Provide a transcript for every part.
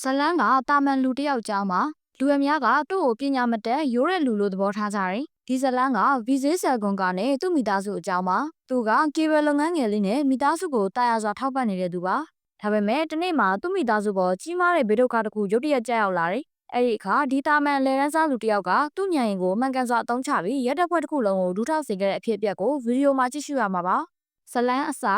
ဇလန်းကတာမန်လူတစ်ယောက်ကြောင်းမှာလူအများကသူ့ကိုပညာမတတ်ရိုးတဲ့လူလိုသဘောထားကြတယ်။ဒီဇလန်းကဗီဇေးဆယ်ကွန်ကနဲ့သူ့မိသားစုအကြောင်းမှာသူကကေဘယ်လုပ်ငန်းငယ်လေးနဲ့မိသားစုကိုတာယာစွာထောက်ပံ့နေတဲ့သူပါ။ဒါပေမဲ့ဒီနေ့မှာသူ့မိသားစုပေါ်ကြီးမားတဲ့ဘေးဒုက္ခတစ်ခုရုတ်တရက်ကြောက်ရောက်လာတယ်။အဲ့ဒီအခါဒီတာမန်လယ်ရန်စားလူတစ်ယောက်ကသူ့ညံရင်ကိုမှန်ကန်စွာအသုံးချပြီးရက်တပ်ဖွဲ့တစ်ခုလုံးကိုဒူးထောက်စေခဲ့တဲ့အဖြစ်အပျက်ကိုဗီဒီယိုမှာကြည့်ရှုရမှာပါ။ဇလန်းအစာ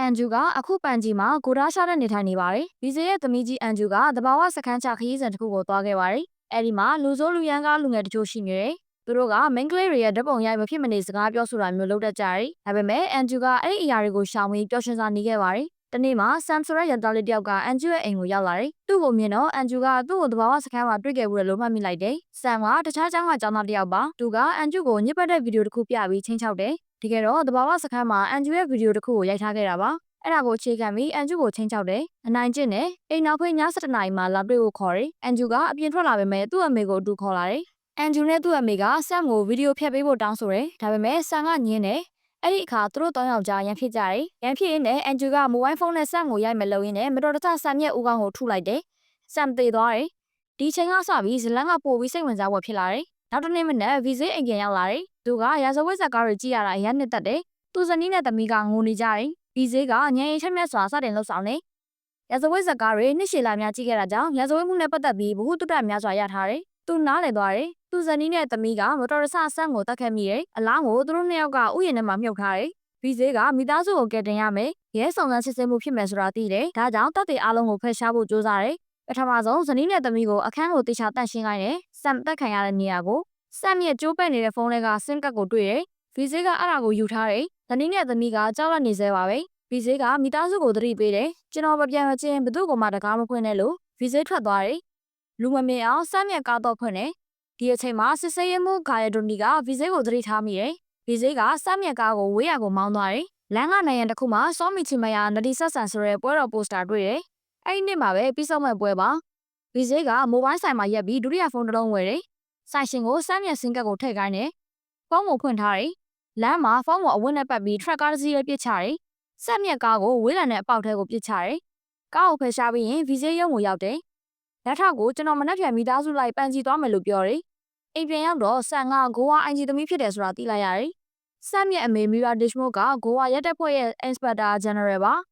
အန်ဂျူကအခုပန်ဂျီမှာကိုရာရှာတဲ့နေထိုင်နေပါတယ်။ဗီဇေရဲ့သမီးကြီးအန်ဂျူကတဘာဝစခန်းချခရီးစဉ်တစ်ခုကိုသွားခဲ့ပါတယ်။အဲဒီမှာလူဆိုးလူရန်ကားလူငယ်တချို့ရှိနေတယ်။သူတို့ကမိန်းကလေးတွေရဲ့ဓာတ်ပုံရိုက်မဖြစ်မနေစကားပြောဆိုတာမျိုးလုပ်တတ်ကြတယ်။ဒါပေမဲ့အန်ဂျူကအဲ့ဒီအရာတွေကိုရှောင်ပြီးပျော်ရွှင်စွာနေခဲ့ပါတယ်။တနေ့မှာဆမ်ဆိုရက်ရန်သားလေးတယောက်ကအန်ဂျူရဲ့အိမ်ကိုရောက်လာတယ်။သူ့ကိုမြင်တော့အန်ဂျူကသူ့ကိုတဘာဝစခန်းမှာတွေ့ခဲ့ဘူးလို့မှတ်မိလိုက်တယ်။ဆမ်ကတခြားကျောင်းကကျောင်းသားတစ်ယောက်ပါ။သူကအန်ဂျူကိုညစ်ပတ်တဲ့ဗီဒီယိုတစ်ခုပြပြီးချင်းချောက်တယ်။ တကယ်တော့တဘာဝစခန်းမှာအန်ဂျူရဲ့ဗီဒီယိုတစ်ခုကိုရိုက်ထားခဲ့တာပါ။အဲ့ဒါကိုအခြေခံပြီးအန်ဂျူကိုချင်းချောက်တယ်။အနိုင်ကျင့်တယ်။အိမ်နောက်ဖေးည7နာရီမှလာတွေ့ဖို့ခေါ်တယ်။အန်ဂျူကအပြင်ထွက်လာပေမဲ့သူ့အမေကိုအတူခေါ်လာတယ်။အန်ဂျူနဲ့သူ့အမေကဆမ်ကိုဗီဒီယိုဖျက်ပေးဖို့တောင်းဆိုတယ်။ဒါပေမဲ့ဆမ်ကညင်းတယ်။အဲ့ဒီအခါသူတို့တောင်းယောက်ျားရန်ဖြစ်ကြတယ်။ရန်ဖြစ်ရင်းနဲ့အန်ဂျူကမိုဘိုင်းဖုန်းနဲ့ဆမ်ကိုရိုက်မလို့ရင်းနဲ့မတော်တဆဆမ်ရဲ့ဦးခေါင်းကိုထုလိုက်တယ်။ဆမ်သေသွားတယ်။ဒီချိန်ကစပြီးဇလန်းကပို့ပြီးစိတ်ဝင်စားဖို့ဖြစ်လာတယ်။ နောက်တစ်နေ့မနက်ဗီဇေးအိမ်ပြန်ရောက်လာတယ်။သူကရာဇဝတ်ဇက်ကားတွေကြည့်ရတာအရင်နှစ်သက်တယ်။သူဇနီးနဲ့သမီးကငိုနေကြတယ်။ဗီဇေးကညရင်ချက်မြက်စွာစတင်လှုပ်ဆောင်တယ်။ရာဇဝတ်ဇက်ကားတွေနှစ်ရှည်လာများကြည့်ခဲ့တာကြောင့်ရာဇဝတ်မှုနဲ့ပတ်သက်ပြီးဘ ഹു တုတ္တများစွာရထားတယ်။သူနားလည်သွားတယ်။သူဇနီးနဲ့သမီးကမတော်တဆဆန့်ကိုတတ်ခဲ့မိတယ်။အလားကိုသူတို့နှစ်ယောက်ကဥယျာဉ်ထဲမှာမြုပ်ထားတယ်။ဗီဇေးကမိသားစုကိုကယ်တင်ရမယ်။ရဲဆောင်စမ်းစစ်ဆေးမှုဖြစ်မယ်ဆိုတာသိတယ်။ဒါကြောင့်တပ်တွေအားလုံးကိုဖယ်ရှားဖို့ကြိုးစားတယ်။ ပထမဆုံးဇနီးနဲ့သမီးကိုအခန်းကိုတေချာတန့်ရှင်းခိုင်းတယ်။ဆမ်တက်ခံရတဲ့နေရာကိုဆမ်ရဲ့ကျိုးပဲ့နေတဲ့ဖုန်းထဲကဆင်းကတ်ကိုတွေ့တယ်။ဗီဇေးကအဲ့ဒါကိုယူထားတယ်။ဇနီးနဲ့သမီးကကြောက်လန့်နေသေးပါပဲ။ဗီဇေးကမိသားစုကိုသတိပေးတယ်။ကျွန်တော်မပြန်မချင်းဘသူ့ကိုမှတကားမခွင့်နဲ့လို့ဗီဇေးထွက်သွားတယ်။လူမမြင်အောင်ဆမ်ရဲ့ကားတော့ဖွင့်တယ်။ဒီအချိန်မှာစစ်ဆေးရေးမှုဂါယဒိုနီကဗီဇေးကိုသတိထားမိတယ်။ဗီဇေးကဆမ်ရဲ့ကားကိုဝေးရကိုမောင်းသွားတယ်။လမ်းကနိုင်ရန်တစ်ခုမှာစောမီချီမယာနဒီဆက်ဆန်ဆိုတဲ့ပွဲတော်ပိုစတာတွေ့တယ်။ အဲ့ဒီနေ့မှာပဲပြီးဆုံးမဲ့ပွဲပါ။ဗီဇေးကမိုဘိုင်းဆိုင်မှာရက်ပြီးဒုတိယဖုန်းတစ်လုံးဝယ်တယ်။ဆိုင်ရှင်ကိုဆမ်ရဲ့စင်ကတ်ကိုထည့်ခိုင်းတယ်။ဖုန်းကိုဖွင့်ထားတယ်။လမ်းမှာဖုန်းကိုအဝတ်နဲ့ပတ်ပြီးထရက်ကားတစ်စီးလေးပစ်ချတယ်။ဆက်မြက်ကားကိုဝေးလံတဲ့အပေါက်ထဲကိုပစ်ချတယ်။ကားကိုဖယ်ရှားပြီးရင်ဗီဇေးရုံကိုရောက်တယ်။လက်ထောက်ကိုကျွန်တော်မနှက်ပြန်မိသားစုလိုက်ပန်စီသွားမယ်လို့ပြောတယ်။အိမ်ပြန်ရောက်တော့ဆန်ကဂိုဝါအိုင်ဂျီသမီးဖြစ်တယ်ဆိုတာသိလိုက်ရတယ်။ဆမ်ရဲ့အမေမီရာဒစ်မို့ကဂိုဝါရက်တက်ဖွဲ့ရဲ့ Inspector General ပါ။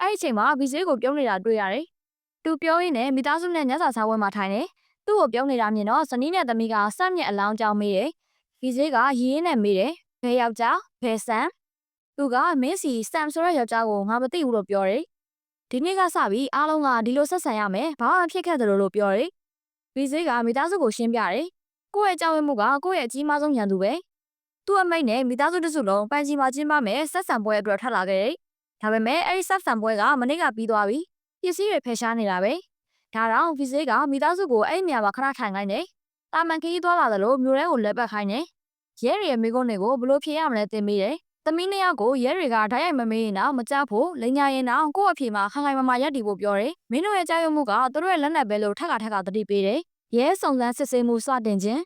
အဲ့ဒီအချိန်မှာဗီဇေးကိုပြုံးနေတာတွေ့ရတယ်။သူပြောရင်းနဲ့မိသားစုနဲ့ညစာစားပွဲမှာထိုင်နေ။သူ့ကိုပြုံးနေတာမြင်တော့ဇနီးနဲ့သမီးကဆမ်ရဲ့အလောင်းကြောင်းမေးတယ်။ဗီဇေးကရင်းနဲ့မေးတယ်။ဘယ်ယောက်ျားဘယ်ဆမ်သူကမင်းစီဆမ်ဆိုတဲ့ယောက်ျားကိုငါမသိဘူးလို့ပြောတယ်။ဒီနေ့ကစပြီးအားလုံးကဒီလိုဆက်ဆံရမယ်။ဘာမှဖြစ်ခဲ့တယ်လို့ပြောတယ်။ဗီဇေးကမိသားစုကိုရှင်းပြတယ်။ကိုယ့်ရဲ့ကြောက်ရွံ့မှုကကိုယ့်ရဲ့အကြီးမားဆုံးရန်သူပဲ။သူ့အမိတ်နဲ့မိသားစုတစုလုံးပန်ချီမှာကျင်းပမယ်ဆက်ဆံပွဲအတွက်ထွက်လာခဲ့တယ်။ ဒါပေမဲ့အဲ့ဒီဆက်ဆံပွဲကမနေ့ကပြီးသွားပြီ။ပစ္စည်းတွေဖယ်ရှားနေတာပဲ။ဒါတော့ဗီဇေးကမိသားစုကိုအဲ့ဒီနေရာမှာခဏထိုင်ခိုင်းတယ်။တာမန်ခရီးသွားလာတယ်လို့မျိုးရဲကိုလက်ပတ်ခိုင်းတယ်။ရဲတွေရဲ့မိကုန်းတွေကိုဘလို့ဖြေရမလဲသင်မိတယ်။သမီးနှစ်ယောက်ကိုရဲတွေကဓာတ်ရိုက်မမေးရင်တော့မကြောက်ဖို့လိန်ညာရင်တော့ကိုယ့်အဖေမှာခိုင်ခိုင်မာမာရပ်တည်ဖို့ပြောတယ်။မင်းတို့ရဲ့ကြောက်ရွံ့မှုကသူတို့ရဲ့လက်နက်ပဲလို့ထက်ကထက်ကသတိပေးတယ်။ရဲစုံစမ်းစစ်ဆေးမှုစတင်ခြင်း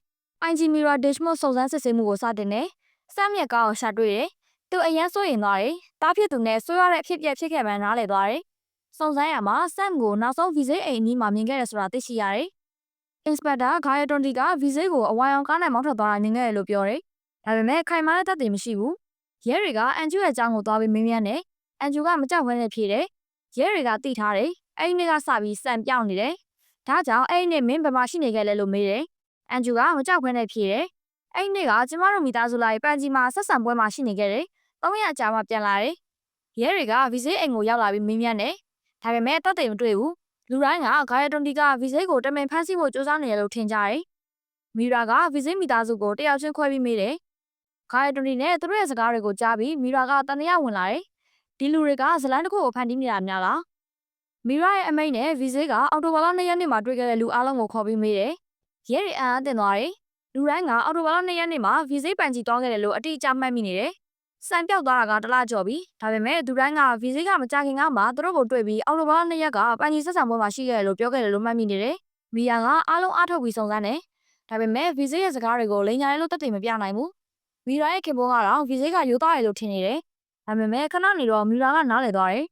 IG Mirror Dashboard စုံစမ်းစစ်ဆေးမှုကိုစတင်တယ်။စမ်းမြက်ကားကိုရှာတွေ့တယ်။ သူအရန်စိုးရင်သွားတယ်။တားဖြစ်သူနဲ့ဆွေးရတဲ့အဖြစ်ပြက်ဖြစ်ခဲ့မှန်းနားလည်သွားတယ်။စုံစမ်းရမှာဆမ်ကိုနောက်ဆုံးဗီဇေးအိမ်အနီးမှာမြင်ခဲ့ရဆိုတာသိရှိရတယ်။ Inspector Gayatoni ကဗီဇေးကိုအဝိုင်အောင်ကားနဲ့မောင်းထွက်သွားတာမြင်ခဲ့တယ်လို့ပြောတယ်။ဒါပေမဲ့ခိုင်မာတဲ့သက်သေမရှိဘူး။ရဲတွေကအန်ဂျူရဲ့အကြောင်းကိုသွားပြီးမင်းမြန်းတယ်။အန်ဂျူကမကြောက်ဘဲနဲ့ဖြေတယ်။ရဲတွေကတိထားတယ်။အဲ့ဒီနေ့ကစပြီးစံပြောင်းနေတယ်။ဒါကြောင့်အဲ့ဒီနေ့မင်းဘယ်မှာရှိနေခဲ့လဲလို့မေးတယ်။အန်ဂျူကမကြောက်ဘဲနဲ့ဖြေတယ်။အဲ့ဒီနေ့ကကျမတို့မိသားစုလိုက်ပန်ဂျီမှာဆက်ဆံပွဲမှာရှိနေခဲ့တယ်။ သုံးရက်ကြာမှပြန်လာတယ်။ရဲတွေကဗီဇေးအိမ်ကိုရောက်လာပြီးမင်းမြန်းတယ်။ဒါပေမဲ့တတ်တယ်မတွေ့ဘူး။လူတိုင်းကဂါယတွန်တီကဗီဇေးကိုတမင်ဖမ်းဆီးဖို့ကြိုးစားနေတယ်လို့ထင်ကြတယ်။မီရာကဗီဇေးမိသားစုကိုတယောက်ချင်းခွဲပြီးမေးတယ်။ဂါယတွန်တီနဲ့သူတို့ရဲ့စကားတွေကိုကြားပြီးမီရာကတန်တရားဝင်လာတယ်။ဒီလူတွေကဇလန်းတစ်ခုကိုဖန်တီးနေတာများလား။မီရာရဲ့အမိတ်နဲ့ဗီဇေးကအော်တိုဘာလ၂ရက်နေ့မှာတွေ့ခဲ့တဲ့လူအားလုံးကိုခေါ်ပြီးမေးတယ်။ရဲတွေအံ့အားသင့်သွားတယ်။လူတိုင်းကအော်တိုဘာလ၂ရက်နေ့မှာဗီဇေးပန်ချီတောင်းခဲ့တယ်လို့အတိအကျမှတ်မိနေတယ်။ စံပြောက်သွားတာကတလားကြော်ပြီဒါပေမဲ့သူတိုင်းကဗီဇေးကမကြခင်ကမှသူတို့ကိုတွေ့ပြီးအော်တိုဘာလ၂ရက်ကပန်ချီဆက်ဆံပွဲမှာရှိခဲ့တယ်လို့ပြောခဲ့တယ်လို့မှတ်မိနေတယ်။မီယာကအားလုံးအားထုတ်ပြီးစုံစမ်းတယ်။ဒါပေမဲ့ဗီဇေးရဲ့စကားတွေကိုလိန်ညာရဲလို့တက်တယ်မပြနိုင်ဘူး။မီရာရဲ့ခင်ပွန်းကတော့ဗီဇေးကယူသားတယ်လို့ထင်နေတယ်။ဒါပေမဲ့ခဏနေတော့မီရာကနားလည်သွားတယ်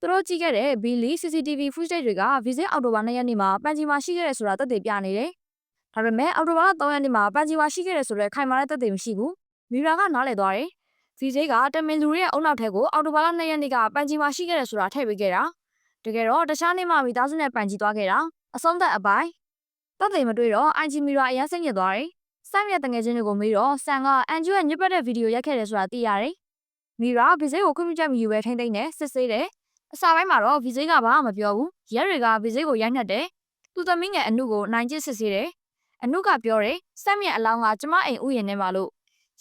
သူတို့ကြည့်ခဲ့တဲ့ Billy CCTV footage တွေက visit အော်တိုဘာ2ရက်နေ့မှာပန်ဂျီမှာရှိခဲ့တယ်ဆိုတာသက်သေပြနေတယ်။ဒါပေမဲ့အော်တိုဘာ3ရက်နေ့မှာပန်ဂျီမှာရှိခဲ့တယ်ဆိုတဲ့ခိုင်မာတဲ့သက်သေမရှိဘူး။မီရာကနားလည်သွားတယ်။ visit ကတမင်လူတွေရဲ့အုံနောက်ထဲကိုအော်တိုဘာ2ရက်နေ့ကပန်ဂျီမှာရှိခဲ့တယ်ဆိုတာထည့်ပေးခဲ့တာ။တကယ်တော့တခြားနေ့မှမိသားစုနဲ့ပန်ဂျီသွားခဲ့တာ။အဆုံးသက်အပိုင်းသက်သေမတွေ့တော့ IG မီရာအရင်စိတ်ညစ်သွားတယ်။စမ်းမြတ်တငယ်ချင်းတွေကိုမေးတော့ဆန်ကအန်ဂျူရဲ့ညစ်ပတ်တဲ့ဗီဒီယိုရိုက်ခဲ့တယ်ဆိုတာသိရတယ်။မီရာဗီဇိကိုခွင့်ပြုချက်မယူဘဲထိမ့်သိမ့်နဲ့စစ်ဆေးတယ်။အစာပိုင်းမှာတော့ဗီဇိကဘာမှမပြောဘူး။ရဲတွေကဗီဇိကိုရိုက်နှက်တယ်။သူသမီးငယ်အနုကိုနိုင်ကျစ်စစ်ဆေးတယ်။အနုကပြောတယ်စမ်းမြတ်အလောင်းကကျမအိမ်ဥယျာဉ်ထဲမှာလို့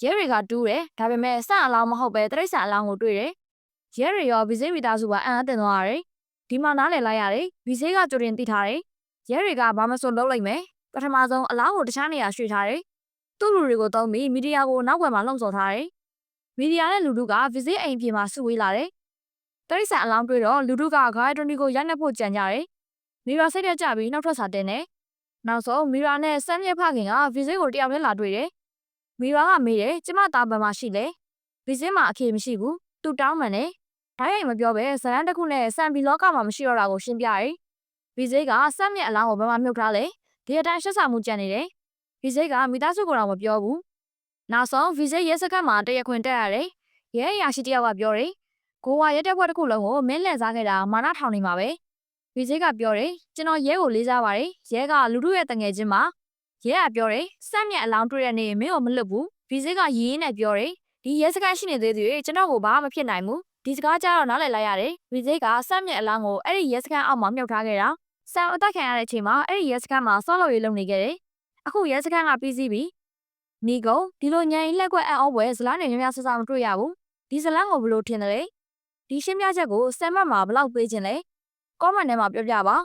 ရဲတွေကတူးတယ်။ဒါပေမဲ့စမ်းအလောင်းမဟုတ်ပဲတရိတ်ဆန်အလောင်းကိုတွေ့တယ်။ရဲတွေရောဗီဇိမိသားစုကအံ့အသင့်သွားရတယ်။ဒီမှာနားလည်လိုက်ရတယ်။ဗီဇိကကြိုတင်သိထားတယ်။ရဲတွေကဘာမှမဆိုလုပ်လိုက်မယ်။ပထမဆုံးအလောင်းကိုတခြားနေရာရွှေ့ထားတယ်။သူ့လူတွေကိုသုံးပြီးမီဒီယာကိုနောက်ွယ်မှာလှုံ့ဆော်ထားတယ်။မီဒီယာနဲ့လူတို့ကဗီဇိအိမ်ပြင်မှာစုဝေးလာတယ်။တရိတ်ဆန်အလောင်းတွေ့တော့လူတို့ကဂိုင်းဒွန်ဒီကိုရိုက်နှက်ဖို့ကြံကြတယ်။မီရာစိတ်တက်ကြပြီးနောက်ထွက်စာတင်တယ်။နောက်ဆုံးမီရာနဲ့ဆမ်မြက်ဖခင်ကဗီဇိကိုတယောက်တည်းလာတွေ့တယ်။ မီရာကမေးတယ်ကျမသားပန်မရှိလေ။ဗီဇိမှာအခေမရှိဘူး။သူတောင်းမှန်တယ်။ဓာတ်ရိုက်မပြောပဲဇလန်တစ်ခုနဲ့ဆမ်ဘီလောကမှာမရှိတော့တာကိုရှင်းပြတယ်။ဗီဇိကဆမ်မြက်အလောင်းကိုဘယ်မှာမြုပ်ထားလဲ။ဒီအတိုင်းရှက်စာမှုကြံနေတယ်။ဗီဇိကမိသားစုကတော့မပြောဘူး။နောက်ဆုံးဗီဇိရဲစခန်းမှာတရခွင်တက်ရတယ်။ရဲအရာရှိတယောက်ကပြောတယ်။ကိုဝါရဲတက်ဖွဲ့တစ်ခုလုံးကိုမင်းလှည့်စားခဲ့တာမာနထောင်နေမှာပဲ။ဗီဇိကပြောတယ်ကျွန်တော်ရဲကိုလေးစားပါတယ်။ရဲကလူတို့ရဲ့တငယ်ချင်းမှာ ရဲကပြောတယ်စမ်းမြက်အလောင်းတွေ့တဲ့နေ့မင်းကိုမလွတ်ဘူး။ဗီဇိကရင်းရင်းနဲ့ပြောတယ်ဒီရဲစခန်းရှိနေသေးသေးကျွန်တော်ကိုဘာမှမဖြစ်နိုင်ဘူး။ဒီစကားကြားတော့နားလည်လိုက်ရတယ်။ဗီဇိကစမ်းမြက်အလောင်းကိုအဲ့ဒီရဲစခန်းအောက်မှာမြုပ်ထားခဲ့တာ။ဆမ်အသက်ခံရတဲ့အချိန်မှာအဲ့ဒီရဲစခန်းမှာဆော့လို့ရေးလုပ်နေခဲ့တယ်။အခုရဲစခန်းကပြီးစီးပြီ။မိကုံဒီလိုညံရင်လက်ကွက်အံ့ဩပွဲဇလားနေများများဆဆမတွေ့ရဘူး။ဒီဇလန်းကိုဘလို့ထင်တယ်လဲ။ဒီရှင်းပြချက်ကိုဆမ်မတ်မှာဘလောက်ပေးခြင်းလဲ။ comment ထဲမှာပြောပြပါ